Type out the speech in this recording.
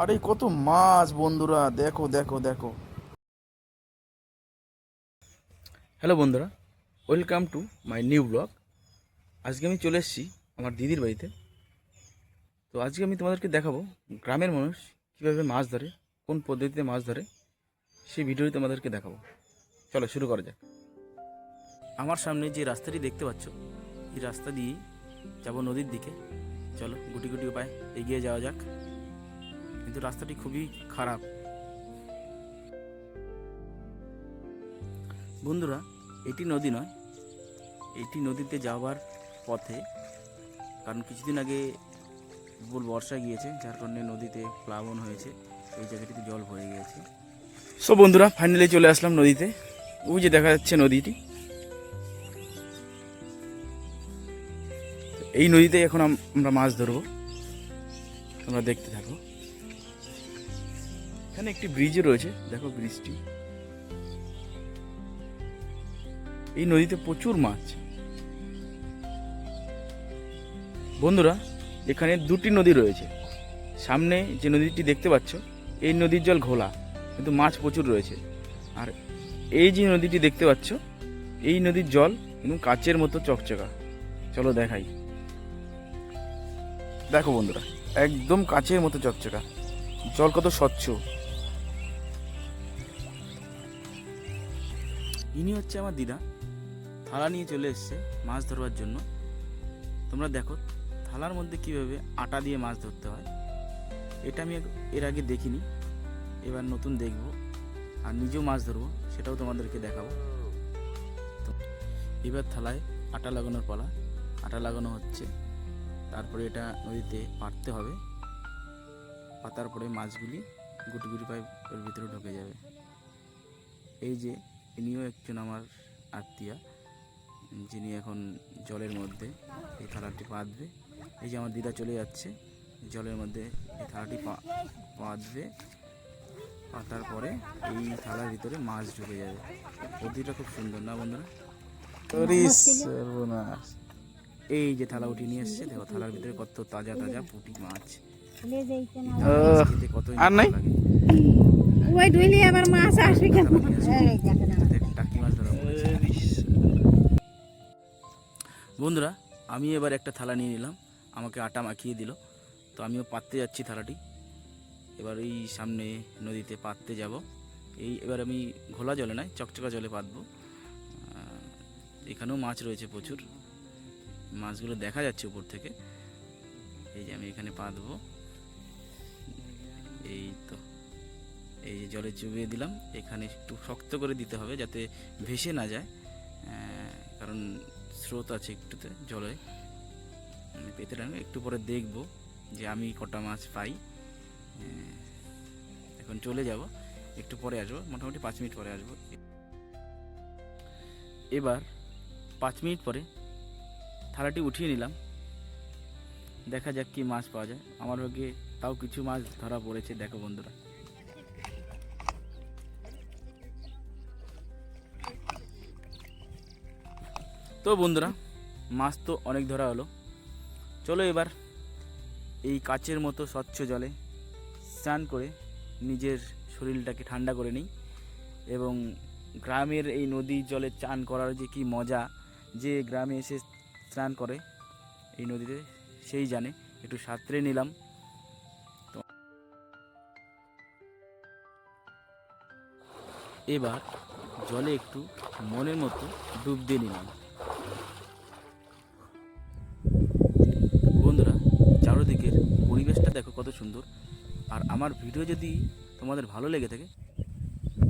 আরে কত মাছ বন্ধুরা, দেখো দেখো দেখো। হ্যালো বন্ধুরা, welcome to my new blog. আজকে আমি চলে এসেছি আমার দিদির বাড়িতে। তো আজকে আমি তোমাদেরকে দেখাবো গ্রামের মানুষ কীভাবে মাছ ধরে, কোন পদ্ধতিতে মাছ ধরে, সেই ভিডিওটি তোমাদেরকে দেখাবো। চলো, শুরু করা যাক। আমার সামনে যে রাস্তাটি দেখতে পাচ্ছ, এই রাস্তা দিয়ে যাব নদীর দিকে। চলো, গুটি গুটি উপায় এগিয়ে যাওয়া যাক। কিন্তু রাস্তাটি খুবই খারাপ। বন্ধুরা, এটি নদী নয়। এটি নদীতে যাওয়ার পথে, কারণ কিছুদিন আগে প্রবল বর্ষা গিয়েছে, যার কারণে নদীতে প্লাবন হয়েছে। এই জায়গাটিতে জল ভরে গিয়েছে। সো বন্ধুরা ফাইনালি চলে আসলাম নদীতে। ওই যে দেখা যাচ্ছে নদীটি। এই নদীতে এখন আমরা মাছ ধরবো। তোমরা দেখতে থাকো। এখানে একটি ব্রিজ রয়েছে। দেখো ব্রিজটি এই নদীতে প্রচুর মাছ। বন্ধুরা, এখানে দুটি নদী রয়েছে। সামনে যে নদীটি দেখতে পাচ্ছ, এই নদীর জল ঘোলা, কিন্তু মাছ প্রচুর রয়েছে। আর এই যে নদীটি দেখতে পাচ্ছ, এই নদীর জল কিন্তু কাচের মতো চকচকা। চলো দেখাই। দেখো বন্ধুরা, একদম কাচের মতো চকচকা। জল কত স্বচ্ছ। ইনি হচ্ছে আমার দিদা। থালা নিয়ে চলে এসছে মাছ ধরবার জন্য। তোমরা দেখো, থালার মধ্যে কীভাবে আটা দিয়ে মাছ ধরতে হয়। এটা আমি এর আগে দেখিনি। এবার নতুন দেখব আর নিজেও মাছ ধরবো, সেটাও তোমাদেরকে দেখাবো। এবার থালায় আটা লাগানোর পালা। আটা লাগানো হচ্ছে। তারপরে এটা নদীতে পাততে হবে। পাতার পরে মাছগুলি গুটি গুটি পায়ে ওর ভিতরে ঢুকে যাবে। এই যে ইনিও একজন আমার আত্মীয়া যিনি এখন জলের মধ্যে এই থালাটি পাতবে। এই যে আমার দিদা চলে যাচ্ছে জলের মধ্যে এই থালাটি পা- পাতবে। পাতার পরে এই থালার ভিতরে মাছ ঢুকে যাবে। পদ্ধতিটা খুব সুন্দর না বন্ধুরা? এই যে থালা উঠিয়ে নিয়ে এসছে দেখো থালার ভিতরে কত তাজা তাজা পুঁটি মাছ। আর নাই? ওই আবার মাছ আসবে কেন? বন্ধুরা, আমি এবার একটা থালা নিয়ে নিলাম। আমাকে আটা মাখিয়ে দিল। তো আমিও পাততে যাচ্ছি থালাটি। এবার এই সামনে নদীতে পাততে যাব। এই এবার আমি ঘোলা জলে নয়, চকচকা জলে পাতবো। এখানেও মাছ রয়েছে প্রচুর। মাছগুলো দেখা যাচ্ছে উপর থেকে। এই যে আমি এখানে পাতবো। এই তো। এই যে জলে চুবিয়ে দিলাম, এখানে একটু শক্ত করে দিতে হবে যাতে ভেসে না যায়। কারণ স্রোত আছে একটুতে জলে। পেতে টানবো একটু পরে দেখব যে আমি কটা মাছ পাই। এখন চলে যাব, একটু পরে আসব, মোটামুটি পাঁচ মিনিট পরে আসব। এবার পাঁচ মিনিট পরে থালাটি উঠিয়ে নিলাম। দেখা যাক কি মাছ পাওয়া যায়। আমার ভাগ্যে তাও কিছু মাছ ধরা পড়েছে, দেখো বন্ধুরা। তো বন্ধুরা, মাছ তো অনেক ধরা হলো। চলো এবার এই কাচের মতো স্বচ্ছ জলে স্নান করে নিজের শরীরটাকে ঠান্ডা করে নিই এবং গ্রামের এই নদীর জলে চান করার যে কি মজা, যে গ্রামে এসে স্নান করে এই নদীতে, সেই জানে, একটু সাঁতরে নিলাম। তো এবার জলে একটু মনের মতো ডুব দিয়ে নিলাম। সুন্দর। আর আমার ভিডিও যদি তোমাদের ভালো লেগে থাকে